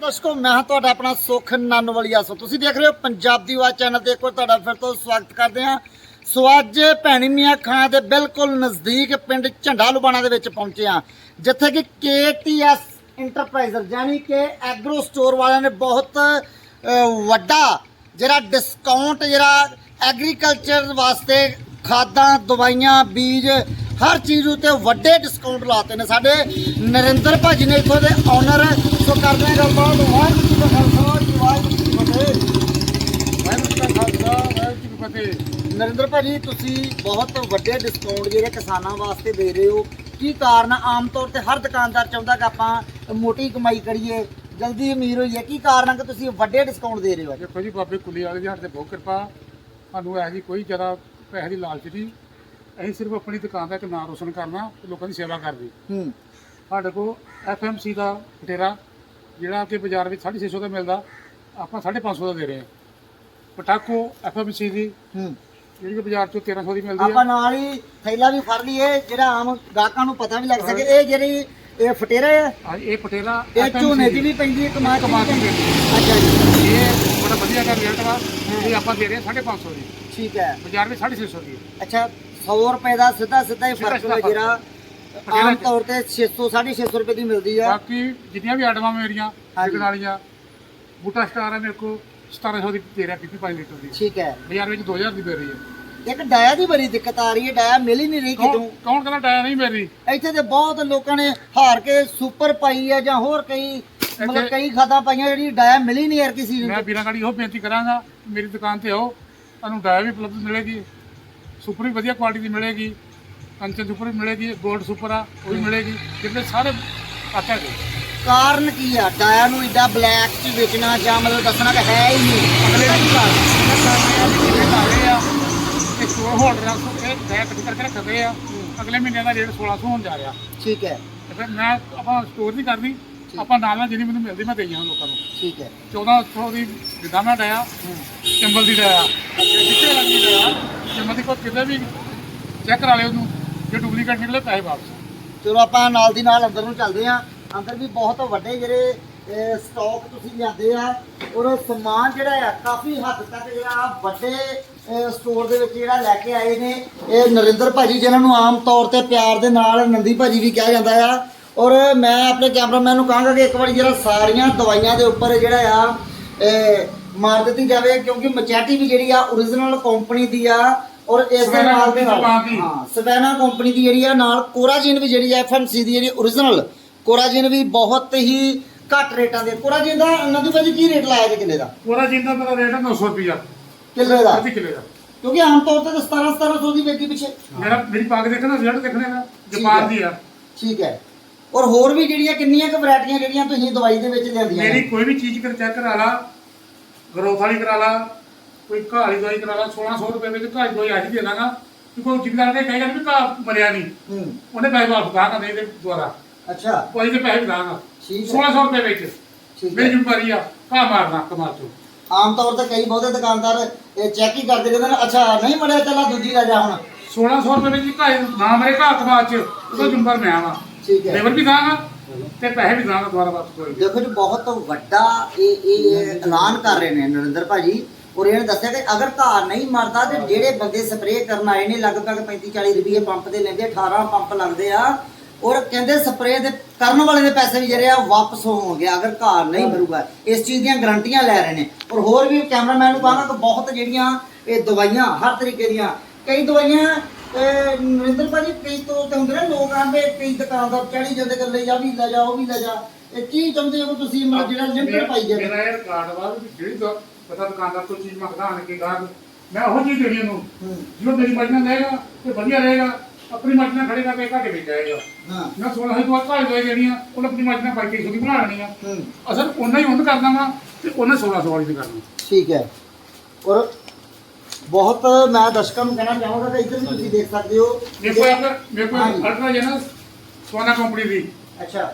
ਦਰਸ਼ਕੋ, ਮੈਂ ਹਾਂ ਤੁਹਾਡਾ ਆਪਣਾ ਸੁਖ ਨਨਵਲੀਆ ਸੋ ਤੁਸੀਂ ਦੇਖ ਰਹੇ ਹੋ ਪੰਜਾਬ ਦੀ ਆਵਾਜ਼ ਚੈਨਲ ਤੇ ਇੱਕ ਵਾਰ ਤੁਹਾਡਾ ਫਿਰ ਤੋਂ ਸਵਾਗਤ ਕਰਦੇ ਹਾਂ। ਸੋ ਅੱਜ ਭੈਣੀ ਮੀਆਂ ਖਾਂ ਦੇ ਬਿਲਕੁਲ ਨਜ਼ਦੀਕ ਪਿੰਡ ਝੰਡਾ ਲੁਬਾਣਾ ਦੇ ਵਿੱਚ ਪਹੁੰਚੇ ਹਾਂ, ਜਿੱਥੇ ਕਿ KTS ਇੰਟਰਪ੍ਰਾਈਜ਼ਰ ਯਾਨੀ ਕਿ ਐਗਰੋ ਸਟੋਰ ਵਾਲਿਆਂ ਨੇ ਬਹੁਤ ਵੱਡਾ ਜਿਹੜਾ ਡਿਸਕਾਊਂਟ ਜਿਹੜਾ ਐਗਰੀਕਲਚਰ ਵਾਸਤੇ ਖਾਦਾਂ, ਦਵਾਈਆਂ, ਬੀਜ ਹਰ ਚੀਜ਼ ਉੱਤੇ ਵੱਡੇ ਡਿਸਕਾਊਂਟ ਲਾਤੇ ਨੇ ਸਾਡੇ ਨਰਿੰਦਰ ਭਾਜੀ ਨੇ ਇੱਥੋਂ ਦੇ ਓਨਰ ਸੋ ਕਰਦੇ ਹਾਂ ਗੱਲਬਾਤ। ਵਾਹਿਗੁਰੂ ਜੀ ਦਾ ਖਾਲਸਾ ਜੀ ਵਾਹਿਗੁਰੂ ਜੀ ਫਤਿਹ। ਵਾਹਿਗੁਰੂ ਜੀ ਕਾ ਖਾਲਸਾ, ਵਾਹਿਗੁਰੂ ਜੀ ਫਤਿਹ। ਨਰਿੰਦਰ ਭਾਜੀ, ਤੁਸੀਂ ਬਹੁਤ ਵੱਡੇ ਡਿਸਕਾਊਂਟ ਜਿਹੜੇ ਕਿਸਾਨਾਂ ਵਾਸਤੇ ਦੇ ਰਹੇ ਹੋ, ਕੀ ਕਾਰਨ ਆਮ ਤੌਰ ਤੇ ਹਰ ਦੁਕਾਨਦਾਰ ਚਾਹੁੰਦਾ ਕਿ ਆਪਾਂ ਮੋਟੀ ਕਮਾਈ ਕਰੀਏ, ਜਲਦੀ ਅਮੀਰ ਹੋਈਏ। ਕੀ ਕਾਰਨ ਹੈ ਕਿ ਤੁਸੀਂ ਵੱਡੇ ਡਿਸਕਾਊਂਟ ਦੇ ਰਹੇ ਹੋ ਅੱਜ? ਦੇਖੋ ਜੀ, ਬਾਬੇ ਕੁਲੀ ਵਾਲੇ ਦੀ ਹੱਥ ਤੇ ਬਹੁਤ ਕਿਰਪਾ। ਸਾਨੂੰ ਐਸੀ ਕੋਈ ਜ਼ਿਆਦਾ ਪੈਸੇ ਦੀ ਲਾਲਚ ਨਹੀਂ। ਅਸੀਂ ਸਿਰਫ ਆਪਣੀ ਦੁਕਾਨ ਦਾ ਇੱਕ ਨਾਮ ਰੋਸ਼ਨ ਕਰਨਾ ਤੇ ਲੋਕਾਂ ਦੀ ਸੇਵਾ ਕਰਨੀ। ਹੂੰ। ਸਾਡੇ ਕੋਲ ਐਫਐਮਸੀ ਦਾ ਫਟੇਰਾ ਜਿਹੜਾ ਕਿ ਬਾਜ਼ਾਰ ਵਿੱਚ 650 ਦਾ ਮਿਲਦਾ ਆਪਾਂ 550 ਦਾ ਦੇ ਰਹੇ ਹਾਂ। ਪਟਾਕੋ ਐਫਐਮਸੀ ਦੀ ਹੂੰ। ਜਿਹੜੀ ਕਿ ਬਾਜ਼ਾਰ ਚੋਂ 1300 ਦੀ ਮਿਲਦੀ ਆਪਾਂ ਹੈ ਨਾਲ ਹੀ ਥੈਲਾ ਵੀ ਫੜ ਲਈਏ ਜਿਹੜਾ ਆਮ ਗਾਹਕਾਂ ਨੂੰ ਪਤਾ ਵੀ ਲੱਗ ਸਕੇ ਇਹ ਜਿਹੜੀ ਇਹ ਫਟੇਰਾ ਹੈ ਇਹ ਪਟੇਰਾ ਇਹ ਝੋਨੇ ਦੀ। ਵੀ ਪੈਂਦੀ ਹੈ ਕਮਾਦ ਕਮਾਦ ਦੀ ਅੱਛਾ ਜੀ। ਇਹ ਬੜਾ ਵਧੀਆ ਦਾ ਰੇਟ ਵਾ ਇਹ ਆਪਾਂ ਦੇ ਰਹੇ ਹਾਂ 550 ਦੀ। ਠੀਕ ਹੈ। ਬਾਜ਼ਾਰ ਵਿੱਚ 650 ਦੀ ਅੱਛਾ 100 ਰੁਪਏ ਦਾ ਸਿੱਧਾ ਸਿੱਧਾ ਹੀ ਫ਼ਰਕ ਸਿੱਧਾ ਹੈ ਜਿਹੜਾ ਫ਼ਰਕ। ਆਮ ਤੌਰ ਤੇ 600 650 ਰੁਪਏ ਦੀ ਮਿਲਦੀ ਹੈ ਬਾਕੀ ਜਿੰਨੀਆਂ ਵੀ ਆਈਟਮਾਂ ਮੇਰੀਆਂ। ਵਿਕਣ ਵਾਲੀਆਂ ਬੂਟਾ ਸਟਾਰ ਹੈ ਮੇਰੇ ਕੋਲ 1700 ਦੀ ਦੇ ਰਿਹਾ ਪੀਪੀ 5 ਲੀਟਰ ਦੀ। ਠੀਕ ਹੈ। ਬਾਜ਼ਾਰ ਵਿੱਚ 2000 ਦੀ ਦੇ ਰਹੀ ਹੈ। ਇੱਕ ਡਾਇਆ ਦੀ ਬੜੀ ਦਿੱਕਤ ਆ ਰਹੀ ਹੈ ਡਾਇਆ ਮਿਲ ਹੀ ਨਹੀਂ ਰਹੀ ਕਿਤੋਂ। ਕੌਣ ਕਹਿੰਦਾ ਟਾਇਆ ਨਹੀਂ ਮੇਰੀ ਇੱਥੇ ਤੇ ਬਹੁਤ ਲੋਕਾਂ ਨੇ ਹਾਰ ਕੇ ਸੁਪਰ ਪਾਈ ਹੈ ਜਾਂ ਹੋਰ ਕਈ ਮਤਲਬ ਕਈ ਖਾਦਾਂ ਪਾਈਆਂ ਜਿਹੜੀ ਡਾਇਆ ਮਿਲੀ ਨਹੀਂ ਯਾਰ ਕਿਸੇ ਮੈਂ ਨੂੰ ਵੀਰਾਂ ਗਾੜੀ ਉਹ ਬੇਨਤੀ ਕਰਾਂਗਾ ਮੇਰੀ ਦੁਕਾਨ ਤੇ ਆਓ ਤੁਹਾਨੂੰ ਡਾਇਆ ਵੀ ਉਪਲਬਧ ਮਿਲੇਗੀ। ਸੁਪਰ ਵੀ ਵਧੀਆ ਕੁਆਲਿਟੀ ਦੀ ਮਿਲੇਗੀ ਕੰਚਨ ਸੁਪਰ ਵੀ ਮਿਲੇਗੀ 골ਡ ਸੁਪਰ ਆ ਉਹ ਵੀ ਮਿਲੇਗੀ ਜਿੰਨੇ ਸਾਰੇ ਆਟਾ ਦੇ। ਕਾਰਨ ਕੀ ਆ? ਡਾਇਆ ਨੂੰ ਏਡਾ ਬਲੈਕ ਚ ਵੇਚਣਾ ਜਾਂ ਮਤਲਬ ਦੱਸਣਾ ਕਿ ਹੈ ਹੀ ਨਹੀਂ। ਅਗਲੇ ਕੀ ਕਾਰਨ ਕਾਲੇ ਆ ਇਹ ਸਟੋਰ ਹੋਲਡਰਾਂ ਤੋਂ ਇਹ ਡਾਇਆ ਕੱਢ ਕਰਕੇ ਰੱਖਦੇ ਆ। ਅਗਲੇ ਮਹੀਨੇ ਦਾ ਰੇਟ 1600 ਹੋਣ ਜਾ ਰਿਹਾ। ਠੀਕ ਹੈ। ਤੇ ਫਿਰ ਮੈਂ ਆਪਾਂ ਸਟੋਰ ਨਹੀਂ ਕਰਨੀ ਆਪਾਂ ਨਾਲ ਨਾਲ ਜਿਹੜੀ ਮੈਨੂੰ ਮਿਲਦੀ ਮੈਂ ਦੇਈ ਹਾਂ ਲੋਕਾਂ ਨੂੰ। ਠੀਕ ਹੈ। 1400 ਦੀ ਜਿੱਦਾਂ ਮੈਂ ਡਾਇਆ ਚੰਬਲ ਦੀ ਡਾਇਆ ਕਿੱਥੇ ਲੱਗਦੀ ਡਾਇਆ ਚੰਬਲ ਦੀ ਕਿਤੇ ਵੀ ਚੈੱਕ ਕਰਾ ਲਿਓ ਉਹਨੂੰ ਜੇ ਡੁਪਲੀਕੇਟ ਨਿਕਲੇ ਪੈਸੇ ਵਾਪਸ ਚਲੋ ਆਪਾਂ ਨਾਲ ਦੀ ਨਾਲ ਅੰਦਰ ਨੂੰ ਚੱਲਦੇ ਹਾਂ। ਅੰਦਰ ਵੀ ਬਹੁਤ ਵੱਡੇ ਜਿਹੜੇ ਅਹ, ਸਟਾਕ ਤੁਸੀਂ ਲਿਆਂਦੇ ਆ। ਔਰ ਸਮਾਨ ਜਿਹੜਾ ਆ ਕਾਫੀ ਹੱਦ ਤੱਕ ਜਿਹੜਾ ਵੱਡੇ ਸਟੋਰ ਦੇ ਵਿੱਚ ਜਿਹੜਾ ਲੈ ਕੇ ਆਏ ਨੇ। ਇਹ ਨਰਿੰਦਰ ਭਾਜੀ ਜਿਨ੍ਹਾਂ ਨੂੰ ਆਮ ਤੌਰ ਤੇ ਪਿਆਰ ਦੇ ਨਾਲ ਨੰਦੀ ਭਾਜੀ ਵੀ ਕਿਹਾ ਜਾਂਦਾ ਆ। ਔਰ ਮੈਂ ਆਪਣੇ ਕੈਮਰਾਮੈਨ ਨੂੰ ਕਹਾਂਗਾ ਕਿ ਇੱਕ ਵਾਰੀ ਜਿਹੜਾ ਸਾਰੀਆਂ ਦਵਾਈਆਂ ਦੇ ਉੱਪਰ ਜਿਹੜਾ ਆ ਇਹ, ਮਾਰ ਦਿੱਤੀ ਜਾਵੇ ਕਿਉਂਕਿ ਮਚੈਟੀ ਵੀ ਜਿਹੜੀ ਆ origignal ਕੰਪਨੀ ਦੀ ਆ ਔਰ ਇਸ ਦੇ ਨਾਲ ਦੇ ਨਾਲ। ਦੀ। ਹਾਂ ਸਵੈਨਾ ਕੰਪਨੀ ਦੀ ਜਿਹੜੀ ਆ ਨਾਲ ਕੋਰਾਜਿਨ ਵੀ ਜਿਹੜੀ ਆ ਐਫਐਮਸੀ ਦੀ ਜਿਹੜੀ origignal ਕੋਰਾਜਿਨ ਵੀ ਬਹੁਤ ਹੀ ਘੱਟ ਰੇਟਾਂ ਦੇ। ਕੋਰਾਜਿਨ ਦਾ ਨੰਦੂ ਭਾਜੀ ਕੀ ਰੇਟ ਲਾਇਆ ਜੀ ਕਿੱਲੇ ਦਾ? ਪੂਰਾ ਜਿੰਦਾ ਮੇਰਾ ਰੇਟ ਹੈ 900 ਰੁਪਿਆ ਕਿੱਲੇ ਦਾ? ਪ੍ਰਤੀ ਕਿਲੇ ਦਾ। ਕਿਉਂਕਿ ਆਮ ਤੌਰ ਤੇ ਤਾਂ 17 1700 ਦੀ ਵੇਚੀ ਪਿੱਛੇ। ਮੇਰਾ ਮੇਰੀ ਪਾਗ ਦੇਖਣਾ ਰਿਜ਼ਲਟ ਦੇਖਣੇ ਦਾ ਜਪਾਨ ਹੈ। ਦੀ ਆ। ਠੀਕ ਹੈ। ਔਰ ਹੋਰ ਵੀ ਜਿਹੜੀਆਂ ਕਿੰਨੀਆਂ ਕੁ ਵੈਰਾਈਟੀਆਂ ਜਿਹੜੀਆਂ ਤੁਸੀਂ ਦਵਾਈ ਦੇ ਵਿੱਚ ਲਿਆਂਦੀਆਂ ਮੇਰੀ ਨੇ ਕੋਈ ਵੀ ਚੀਜ਼ ਕਰ ਚੈੱਕ ਕਰਾ ਲਾ ਗਰੋਥ ਵਾਲੀ ਕਰਾ ਲਾ ਕੋਈ ਘਾਹ ਵਾਲੀ ਦਵਾਈ ਕਰਾ ਲਾ 1600 ਰੁਪਏ ਵਿੱਚ ਘਾਹ ਦੀ ਦਵਾਈ ਆਹੀ ਦੇ ਦਾਂਗਾ ਕਿ ਕੋਈ ਜ਼ਿੰਮੇਦਾਰ ਨੇ ਕਹੇਗਾ ਵੀ ਘਾਹ ਮਰਿਆ ਨਹੀਂ। ਉਹਨੇ ਪੈਸੇ ਵਾਪਸ ਦਾਂਗਾ ਨਹੀਂ ਦੇ ਦੁਆਰਾ ਅੱਛਾ। ਕੋਈ ਦੇ ਪੈਸੇ ਦਾਂਗਾ ਠੀਕ ਹੈ। 1600 ਰੁਪਏ ਵਿੱਚ। ਮੇਰੀ ਜ਼ਿੰਮੇਵਾਰੀ ਆ ਘਾਹ ਮਾਰਨਾ ਕਮਾਲ ਚੋਂ ਆਮ ਤੌਰ ਤੇ ਕਈ ਬਹੁਤੇ ਦੁਕਾਨਦਾਰ ਇਹ ਚੈੱਕ ਹੀ ਕਰਦੇ ਕਹਿੰਦੇ ਨੇ ਅੱਛਾ ਨਹੀਂ ਮੜਿਆ ਚੱਲ ਦੂਜੀ ਲੈ ਜਾ ਹੁਣ। 1600 ਰੁਪਏ ਵਿੱਚ ਘਾਹ ਨਾ ਮਰੇ ਘਾਹ ਕਮਾਲ ਚ ਉਹਦਾ ਜ਼ਿੰਮੇਵਾਰ ਮੈਂ ਆਵਾਂ ਠੀਕ ਹੈ। ਲੇਬਰ ਵੀ ਦਾਂਗਾ ਤੇ ਪੈਸੇ ਵੀ ਦਾਂਗਾ ਦੁਆਰਾ ਵਾਪਸ ਕੋਈ ਦੇਖੋ ਜੀ, ਬਹੁਤ ਵੱਡਾ ਇਹ ਇਹ ਐਲਾਨ ਕਰ ਰਹੇ ਨੇ ਨਰਿੰਦਰ ਭਾਜੀ। ਔਰ ਇਹਨੇ ਦੱਸਿਆ ਕਿ ਅਗਰ ਘਾਹ ਨਹੀਂ ਮਰਦਾ ਤੇ ਜਿਹੜੇ ਬੰਦੇ ਸਪਰੇਅ ਕਰਨ ਆਏ ਨੇ, ਲਗਭਗ 35 40 ਰੁਪਏ ਪੰਪ ਦੇ ਲੈਂਦੇ 18 ਪੰਪ ਲੱਗਦੇ ਆ। ਔਰ ਕਹਿੰਦੇ ਸਪਰੇਅ ਦੇ ਕਰਨ ਵਾਲੇ ਦੇ ਪੈਸੇ ਵੀ ਜਿਹੜੇ ਆ, ਵਾਪਸ ਹੋਣਗੇ ਅਗਰ ਘਰ ਨਹੀਂ ਮਰੂਗਾ, ਇਸ ਚੀਜ਼ ਦੀਆਂ ਗਰੰਟੀਆਂ ਲੈ ਰਹੇ ਨੇ। ਔਰ ਹੋਰ ਵੀ ਕੈਮਰਾਮੈਨ ਨੂੰ ਕਹਾਂਗਾ ਕਿ ਬਹੁਤ ਜਿਹੜੀਆਂ ਇਹ ਦਵਾਈਆਂ, ਹਰ ਤਰੀਕੇ ਦੀਆਂ, ਕਈ ਦਵਾਈਆਂ ਅਹ, ਨਰਿੰਦਰ ਭਾਜੀ ਕਈ ਤੋਂ ਤੇ ਹੁੰਦੇ ਨੇ? ਲੋਕ ਆਂਦੇ ਕਈ ਦੁਕਾਨਦਾਰ ਚੜੀ ਜਾਂਦੇ ਲਈ ਆ ਵੀ ਲੈ ਜਾ ਉਹ ਵੀ ਲੈ ਜਾ। ਇਹ ਕੀ ਚਾਹੁੰਦੇ ਹੋ ਤੁਸੀਂ? ਮਤਲਬ ਜਿਹੜਾ ਲਿਮਟਡ ਪਾਈ ਜਾਂਦੇ ਮੇਰਾ ਇਹ ਕਾਰਡ ਵਾ ਵੀ ਜਿਹੜੀ ਤੋਂ ਪਤਾ ਦੁਕਾਨਦਾਰ ਤੋਂ ਚੀਜ਼ ਮੰਗਦਾ ਆਣ ਕੇ ਗਾਹਕ ਮੈਂ ਉਹ ਚੀਜ਼ ਦੇਣੀ ਉਹਨੂੰ। ਜੋ ਮੇਰੀ ਮਰਜ਼ੀ ਨਾਲ ਲਏਗਾ ਤੇ ਵਧੀਆ ਰਹੇਗਾ ਆਪਣੀ ਮਰਜ਼ੀ ਨਾਲ ਖੜੇਗਾ ਤੇ ਘਾਟੇ ਵਿੱਚ ਜਾਏਗਾ। ਮੈਂ 16 ਤੋਂ ਘਾਟ ਦੇ ਦੇਣੀ ਆ ਉਹਨੇ ਆਪਣੀ ਮਰਜ਼ੀ ਨਾਲ 2500 ਦੀ ਬਣਾ ਲੈਣੀ ਆ। ਅਸਲ ਉਹਨਾਂ ਹੀ ਉਹਨੂੰ ਕਰ ਦਾਂਗਾ ਤੇ ਉਹਨੇ 1600 ਵਾਲੀ ਦੀ ਕਰਨੀ ਠੀਕ ਹੈ। ਔਰ ਬਹੁਤ ਮੈਂ ਦਰਸ਼ਕਾਂ ਨੂੰ ਕਹਿਣਾ ਚਾਹਾਂਗਾ ਕਿ ਇੱਧਰ ਵੀ ਤੁਸੀਂ ਦੇਖ ਸਕਦੇ ਹੋ। ਮੇਰੇ ਕੋਲ ਮੇਰੇ ਕੋਲ ਹਾਂਜੀ। ਅਲਟਰਾ ਜਨਸ ਸੋਨਾ ਕੰਪਨੀ ਦੀ। ਅੱਛਾ।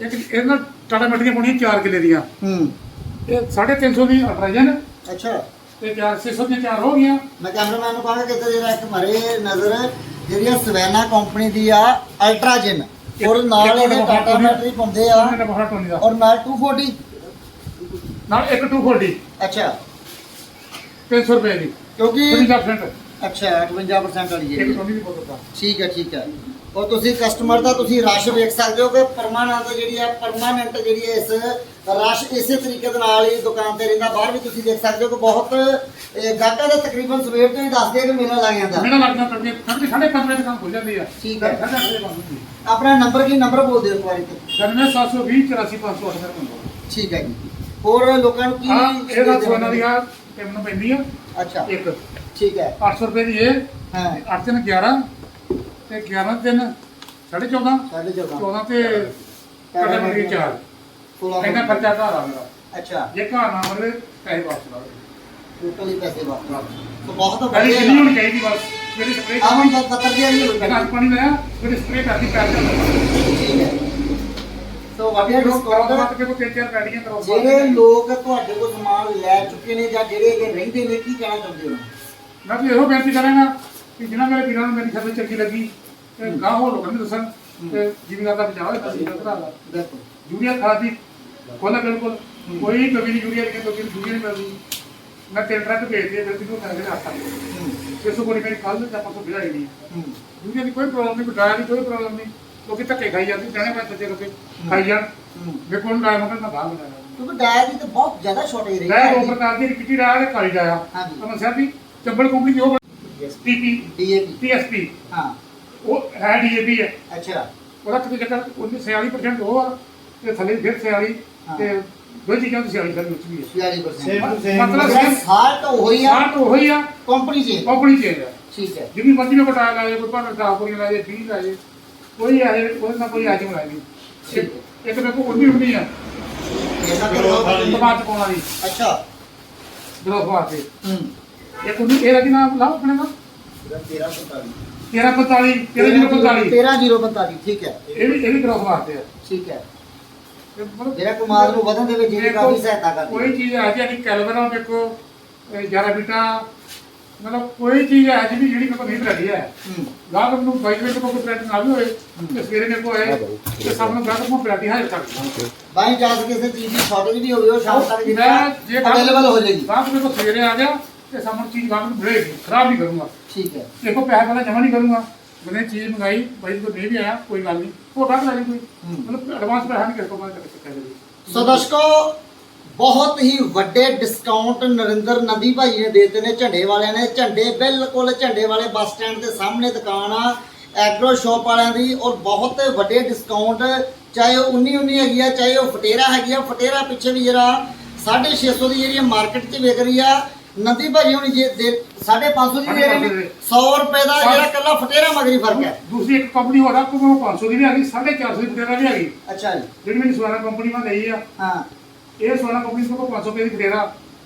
ਇੱਕ ਇਹਨਾਂ ਟਾਟਾ ਮੈਟਰੀਆਂ ਪਾਉਣੀਆਂ 4 ਕਿੱਲੇ ਦੀਆਂ। ਹੂੰ। ਇਹ 350 ਦੀ ਅਲਟਰਾ ਜਨ ਅੱਛਾ। ਤੇ 4 600 ਦੀਆਂ ਚਾਰ ਹੋ ਗਈਆਂ। ਮੈਂ ਕੈਮਰਾਮੈਨ ਨੂੰ ਕਹਾਂਗਾ ਕਿ ਇੱਧਰ ਜਿਹੜਾ ਇੱਕ ਮਰੇ ਨਜ਼ਰ ਜਿਹੜੀ ਸਵੈਨਾ ਕੰਪਨੀ ਦੀ ਆ ਅਲਟਰਾਜਨ ਔਰ ਨਾਲ ਡੱਬਾ ਟਾਟਾ ਬੈਟਰੀ ਪਾਉਂਦੇ ਆ। ਟੋਨੀ ਦਾ ਔਰ ਨਾਲ 240 ਨਾਲ ਇੱਕ 240 ਅੱਛਾ। 300 ਰੁਪਏ ਦੀ। ਕਿਉਂਕਿ 50% ਅੱਛਾ 58% ਵਾਲੀ ਇੱਕ ਜਿਹੜੀ ਟੋਨੀ ਦੀ ਬੋਤਲ ਦਾ ਠੀਕ ਹੈ ਠੀਕ ਹੈ। ਔਰ ਤੁਸੀਂ ਕਸਟਮਰ ਦਾ ਤੁਸੀਂ ਰਸ਼ ਵੇਖ ਸਕਦੇ ਹੋ ਕਿ ਪਰਮਾਨੈਂਟ ਜਿਹੜੀ ਹੈ ਪਰਮਾਨੈਂਟ ਜਿਹੜੀ ਹੈ ਇਸ ਰਸ਼ ਇਸੇ ਤਰੀਕੇ ਦੇ ਨਾਲ ਹੀ ਦੁਕਾਨ ਤੇ ਰਹਿੰਦਾ। ਬਾਹਰ ਵੀ ਤੁਸੀਂ ਦੇਖ ਸਕਦੇ ਹੋ ਕਿ ਬਹੁਤ ਇਹ ਗਾਹਕਾਂ ਦਾ ਤਕਰੀਬਨ ਸਵੇਰ ਤੋਂ ਹੀ ਦੱਸਦੇ ਆ ਕਿ ਮੇਲਾ ਲੱਗ ਜਾਂਦਾ। ਮੇਰਾ ਲੱਗਦਾ ਤੜਕੇ ਤੜਕੇ ਸਾਢੇ ਪੰਜ ਵਜੇ ਦੁਕਾਨ ਖੁੱਲ ਜਾਂਦੀ ਆ। ਠੀਕ ਹੈ। ਸਾਢੇ ਅੱਠ ਵਜੇ। ਬੰਦ ਹੁੰਦੀ ਆਪਣਾ ਨੰਬਰ ਕੀ ਨੰਬਰ ਬੋਲ ਦਿਓ ਇੱਕ ਵਾਰੀ ਤੇ। 9720 84508 ਮੇਰਾ ਨੰਬਰ ਠੀਕ ਹੈ ਜੀ। ਹੋਰ ਲੋਕਾਂ ਨੂੰ ਕੀ ਹਾਂ ਇਹਦਾ ਸੋਨਾ ਦੀਆਂ ਕਿੰਨ ਪੈਂਦੀ ਆ। ਅੱਛਾ। ਇੱਕ। ਠੀਕ ਹੈ। 800 ਰੁਪਏ ਦੀ ਇਹ। ਹਾਂ। 8 ਤਿੰਨ 11 ਤੇ 11 ਤਿੰਨ 14.5 ਸਾਡੇ ਜੋਗਾ 14 ਤੇ ਕਦੇ ਮੇਰੀ 4 ਕਹਿੰਦਾ ਖਰਚਾ ਘਰ ਆ ਮੇਰਾ। ਅੱਛਾ। ਜੇ ਘਰ ਨਾ ਮਰੇ ਪੈਸੇ ਵਾਪਸ ਲਾ ਟੋਟਲ ਹੀ ਪੈਸੇ ਵਾਪਸ ਸੋ ਬਹੁਤ ਵਧੀਆ ਜਿੰਨੀ ਹੋਣੀ ਚਾਹੀਦੀ ਬਸ। ਮੇਰੀ ਆਹ ਹੁਣ ਪੱਤਰ ਦੀ ਆਈ ਹੋਈ। ਪਾਣੀ ਲਾਇਆ ਮੇਰੀ ਸਪਰੇਅ ਕਰਦੀ ਪੈਰ ਤੇ ਠੀਕ ਹੈ ਸੋ ਵਧੀਆ ਕਰੋ ਡਿਸਕਾਊਂਟ ਬਾਤ ਕੇ ਕੋ ਤਿੰਨ ਚਾਰ ਪੈੜੀਆਂ ਕਰੋ ਜਿਹੜੇ ਲੋਕ ਤੁਹਾਡੇ ਕੋਲ ਸਮਾਨ ਲੈ ਚੁੱਕੇ ਨੇ ਜਾਂ ਜਿਹੜੇ ਇਹ ਰਹਿੰਦੇ ਨੇ ਕੀ ਕਹਿਣਾ ਚਾਹੁੰਦੇ ਹੋ? ਮੈਂ ਵੀ ਇਹੋ ਬੇਨਤੀ ਕਰਾਂਗਾ ਕਿ ਜਿਨ੍ਹਾਂ ਮੇਰੇ ਵੀਰਾਂ ਨੂੰ ਮੇਰੀ ਖਬਰ ਚੰਗੀ ਲੱਗੀ ਤੇ ਗਾਹ ਹੋ ਲੋਕਾਂ ਨੂੰ ਦੱਸਣ ਤੇ ਜਿਵੇਂ ਦਾ ਬਚਾਓ ਤਾਂ ਜਿਵੇਂ ਦਾ ਭਰਾ। ਬਿਲਕੁਲ। ਯੂਰੀਆ ਖਾਦ ਦੀ ਕੋਲਾ ਬਿਲਕੁਲ। ਕੋਈ ਕਮੀ ਨਹੀਂ ਯੂਰੀਆ ਦੀ ਕੋਈ ਯੂਰੀਆ ਨਹੀਂ ਮਿਲਦੀ। ਮੈਂ ਤਿੰਨ ਟਰੱਕ ਭੇਜਦੇ ਫਿਰ ਕਿਨੂੰ ਕਰ ਕੇ ਆਤਾ ਇਸ ਕੋਲ ਮੇਰੀ ਕੱਲ ਤੇ ਪਰਸੋਂ ਭਜਾਈ ਨਹੀਂ। ਯੂਰੀਆ ਦੀ ਕੋਈ ਪ੍ਰੋਬਲਮ ਨਹੀਂ ਕੋਈ ਡਾਇਆ ਦੀ ਕੋਈ ਪ੍ਰੋਬਲਮ ਨਹੀਂ। ਲੋਕੀ ਧੱਕੇ ਖਾਈ ਜਾਂਦੇ ਜਾਣੇ ਮੈਂ ਸੱਚੇ ਰੁਪਏ ਖਾਈ ਜਾਣ। ਵੇਖੋ ਹੁਣ ਡਾਇਆ ਮਗਰ ਮੈਂ ਬਾਹਰ ਬਣਾਇਆ। ਕਿਉਂਕਿ ਡਾਇਆ ਦੀ ਤਾਂ ਬਹੁਤ ਜ਼ਿਆਦਾ ਸ਼ਾਰਟੇਜ ਰਹੀ ਡਾਇਆ ਦੋ ਪ੍ਰਕਾਰ ਦੀ ਕਿਟੀ ਡਾਇਆ ਤੇ ਕਾਲੀ ਡਾਇਆ ਹਾਂਜੀ। ਤੁਹਾਨੂੰ ਸਿਆ ਵੀ ਚੱਬਲ ਕੰਪਨੀ ਦੀ ਉਹ ਟੀਪੀ ਡੀਏਪੀ ਟੀਐਸਪੀ ਹਾਂ। ਉਹ ਹੈ ਡੀਏਪੀ ਹੈ। ਅੱਛਾ। ਉਹਦਾ ਕਿਤੇ ਚੱਕਰ ਉਹਦੀ 46% ਉਹ ਆ ਤੇ ਥੱਲੇ ਫਿਰ 46 ਹਾਂ। ਤੇ ਦੋ ਚੀਜ਼ਾਂ ਦੀ 46 ਦੇ ਵਿੱਚ ਵੀ ਹੈ 46% ਮਤਲਬ ਜਿਹੜਾ ਸਾਲਟ ਉਹੀ ਆ। ਸਾਰ ਤਾਂ ਉਹੀ ਆ। ਕੰਪਨੀ ਚ ਕੰਪਨੀ ਚੇਂਜ ਆ। ਠੀਕ ਹੈ। ਜਿੰਨੀ ਮਰਜ਼ੀ ਨੂੰ ਘਟਾ ਲਾਏ ਕੋਈ ਭਾਵੇਂ 10 ਪੂਰੀ ਲਾਏ 20 ਲਾਏ। ਕੋਈ ਆ ਉਹਦੇ ਨਾਲ ਕੋਈ ਆਜਮ ਨਹੀਂ ਇੱਕ ਇੱਕ ਦੇਖੋ ਉਨੀ ਹੁੰਦੀ ਆ। ਇਹਦਾ ਕਰੋ ਚ ਪਾਉਣ ਵਾਲੀ ਅੱਛਾ। ਗਰੋਥ ਵਾਸਤੇ। ਹੂੰ। ਇੱਕ ਉਨੀ ਇਹਦਾ ਕੀ ਨਾਮ? ਲਾਓ ਆਪਣੇ ਨਾਲ 1345 1345 1345 13045 ਠੀਕ ਹੈ। ਇਹ ਵੀ ਇਹ ਵੀ ਗਰੋਥ ਵਾਸਤੇ ਆ। ਠੀਕ ਹੈ। ਇਹ ਮਤਲਬ ਜਿਹੜਾ ਕਮਾਲ ਨੂੰ ਵਧਣ ਦੇ ਵਿੱਚ ਦੇਖੋ, ਕਾਫੀ ਸਹਾਇਤਾ ਕਰਦੀ ਕੋਈ ਚੀਜ਼ ਹੈ ਜਿਹੜੀ ਕੈਲਵਰਾ ਦੇਖੋ ਯਾਰਾ ਬੀਟਾ ਮਤਲਬ ਕੋਈ ਚੀਜ਼ ਹੈ ਜਿਹੜੀ ਜਿਹੜੀ ਮੇਰੇ ਕੋਲ ਨਹੀਂ ਲੱਗੀ ਹੈ। ਹੂੰ। ਗਾਹਕ ਨੂੰ ਬਾਈ ਮਿੰਟ ਕੋਈ ਪਲੇਟ ਨਾ ਵੀ ਹੋਏ ਤੇ ਸਵੇਰੇ ਮੇਰੇ ਕੋਲ ਆਏ ਤੇ ਸਭ ਨੂੰ ਗਾਹਕ ਨੂੰ ਪਲੇਟ ਹਾਜ਼ਰ ਕਰ ਦਿੰਦਾ ਬਾਈ ਚਾਂਸ ਕਿਸੇ ਚੀਜ਼ ਦੀ ਸ਼ਾਰਟੇਜ ਵੀ ਹੋਵੇ ਉਹ ਸ਼ਾਮ ਤੱਕ ਮੈਂ ਜੇ ਅਵੇਲੇਬਲ ਹੋ ਜਾਏਗੀ। ਗਾਹਕ ਮੇਰੇ ਕੋਲ ਸਵੇਰੇ ਆ ਗਿਆ ਤੇ ਸਾਨੂੰ ਚੀਜ਼ ਗਾਹਕ ਨੂੰ ਮਿਲੇਗੀ ਖਰਾਬ ਨਹੀਂ ਕਰੂੰਗਾ। ਠੀਕ ਹੈ। ਦੇਖੋ ਪੈਸਾ ਪਹਿਲਾਂ ਜਮਾ ਨਹੀਂ ਕਰੂੰਗਾ। ਮੈਨੇ ਚੀਜ਼ ਮੰਗਾਈ ਬਾਈ ਕੋਲ ਨਹੀਂ ਵੀ ਆਇਆ ਕੋਈ ਗੱਲ ਨਹੀਂ। ਉਹ ਗਾਹਕ ਲੈ ਲਈ ਕੋਈ। ਹੂੰ। ਮਤਲਬ ਐਡਵਾਂਸ ਪੈਸਾ ਨਹੀਂ ਕਿਸੇ ਕੋਲ ਮੈਂ ਕਰ ਸਕਦਾ ਜੀ ਸੋ ਦਰਸ਼ਕੋ ਬਹੁਤ ਹੀ ਵੱਡੇ ਡਿਸਕਾਊਂਟ ਨਰਿੰਦਰ ਨੰਦੀ ਭਾਈ ਨੇ ਦੇ ਦਿੱਤੇ ਨੇ ਝੰਡੇ ਵਾਲਿਆਂ ਨੇ। ਝੰਡੇ ਬਿਲਕੁਲ ਝੰਡੇ ਵਾਲੇ ਬੱਸ ਸਟੈਂਡ ਦੇ ਸਾਹਮਣੇ ਦੁਕਾਨ ਆ ਐਗਰੋ ਸ਼ਾਪ ਵਾਲਿਆਂ ਦੀ ਔਰ ਬਹੁਤ ਵੱਡੇ ਡਿਸਕਾਊਂਟ ਚਾਹੇ ਉਹ 19 19 ਹੈਗੀ ਆ ਚਾਹੇ ਉਹ ਫਟੇਰਾ ਹੈਗੀ ਆ। ਫਟੇਰਾ ਪਿੱਛੇ ਵੀ ਜਿਹੜਾ 650 ਦੀ ਜਿਹੜੀ ਮਾਰਕੀਟ 'ਚ ਵਿਕ ਰਹੀ ਆ ਨੰਦੀ ਭਾਈ ਹੁਣ ਜੇ ਦੇ 550 ਦੀ ਦੇ ਰਹੇ ਨੇ 100 ਰੁਪਏ ਦਾ ਜਿਹੜਾ ਕੱਲਾ ਫਟੇਰਾ ਮਗਰੀ ਫ਼ਰਕ ਹੈ। ਦੂਸਰੀ ਇੱਕ ਕੰਪਨੀ ਹੋਰ ਆ ਕੋਈ 500 ਦੀ ਵੀ ਆ ਗਈ 450 ਦੀ ਫਟੇਰਾ ਵੀ ਆ ਗਈ। ਅੱਛਾ ਜੀ। ਜਿਹੜੀ ਮੈਨੂੰ ਸੋਨਾ ਕੰਪਨੀ ਮੈਂ ਲਈ ਆ। ਹਾਂ। ਇਹ ਸੋਨਾ ਕੰਪਨੀ ਤੋਂ 500 ਰੁਪਏ ਦੀ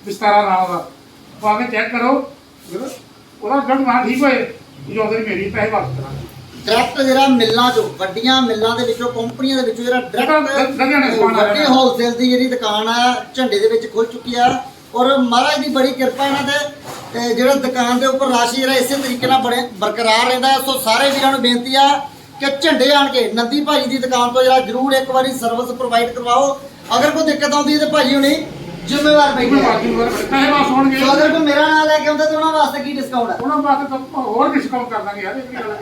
ਵਿਸਤਾਰਾ ਨਾਮ ਦਾ। ਪਾ ਕੇ ਚੈੱਕ ਕਰੋ। ਉਹਦਾ ਜਦ ਮਾਂ ਠੀਕ ਹੋਏ ਜੋ ਉਹਦੇ ਮੇਰੀ ਪੈਸੇ ਵਾਪਸ ਕਰਾਂਗੇ। ਡਾਇਰੈਕਟ ਜਿਹੜਾ ਮਿੱਲਾਂ ਚੋਂ ਵੱਡੀਆਂ ਮਿੱਲਾਂ ਦੇ ਵਿੱਚੋਂ ਕੰਪਨੀਆਂ ਦੇ ਵਿੱਚੋਂ ਜਿਹੜਾ ਡਾਇਰੈਕਟ ਵੱਡੀ। ਹੋਲਸੇਲ ਦੀ ਜਿਹੜੀ ਦੁਕਾਨ ਆ ਝੰਡੇ ਦੇ ਵਿੱਚ ਖੁੱਲ ਚੁੱਕੀ ਆ। ਔਰ ਮਹਾਰਾਜ ਦੀ ਬੜੀ ਕਿਰਪਾ ਇਹਨਾਂ ਤੇ ਜਿਹੜਾ ਦੁਕਾਨ ਦੇ ਉੱਪਰ ਰਾਸ਼ੀ ਜਿਹੜਾ ਇਸੇ ਤਰੀਕੇ ਨਾਲ ਬੜੇ ਬਰਕਰਾਰ ਰਹਿੰਦਾ। ਸੋ ਸਾਰੇ ਵੀਰਾਂ ਨੂੰ ਬੇਨਤੀ ਆ ਕਿ ਝੰਡੇ ਆਣ ਕੇ ਨੰਦੀ ਭਾਜੀ ਦੀ ਦੁਕਾਨ ਤੋਂ ਜਿਹੜਾ ਜਰੂਰ ਇੱਕ ਵਾਰੀ ਸਰਵਿਸ ਪ੍ਰੋਵਾਈਡ ਕਰਵਾਓ। ਅਗਰ ਕੋਈ ਦਿੱਕਤ ਆਉਂਦੀ ਹੈ ਤੇ ਭਾਜੀ ਹੁਣੀ ਜ਼ਿੰਮੇਵਾਰ ਬੈਠੇ ਆ। ਪੈਸੇ ਵਾਪਸ ਹੋਣਗੇ। ਸੋ ਅਗਰ ਕੋਈ ਮੇਰਾ ਨਾਮ ਲੈ ਕੇ ਆਉਂਦਾ ਤਾਂ ਉਹਨਾਂ ਵਾਸਤੇ ਕੀ ਡਿਸਕਾਊਂਟ ਹੈ ਉਹਨਾਂ ਬਾਅਦ ਤਾਂ ਹੋਰ ਡਿਸਕਾਊਂਟ ਕਰ ਦਾਂਗੇ ਯਾਰ ਇਹ ਵੀ ਗੱਲ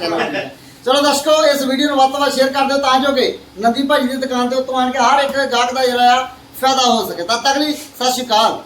ਚਲੋ ਕਰੀ ਚਲੋ ਦਰਸ਼ਕੋ ਇਸ ਵੀਡੀਓ ਨੂੰ ਵੱਧ ਤੋਂ ਵੱਧ ਸ਼ੇਅਰ ਕਰ ਦਿਓ ਤਾਂ ਜੋ ਕਿ ਨੰਦੀ ਭਾਜੀ ਦੀ ਦੁਕਾਨ ਦੇ ਉੱਤੋਂ ਆਣ ਕੇ ਹਰ ਇੱਕ ਗਾਹਕ ਦਾ ਜਿਹੜਾ ਆ ਫਾਇਦਾ ਹੋ ਸਕੇ। ਤਦ ਤੱਕ ਲਈ ਸਤਿ ਸ਼੍ਰੀ ਅਕਾਲ।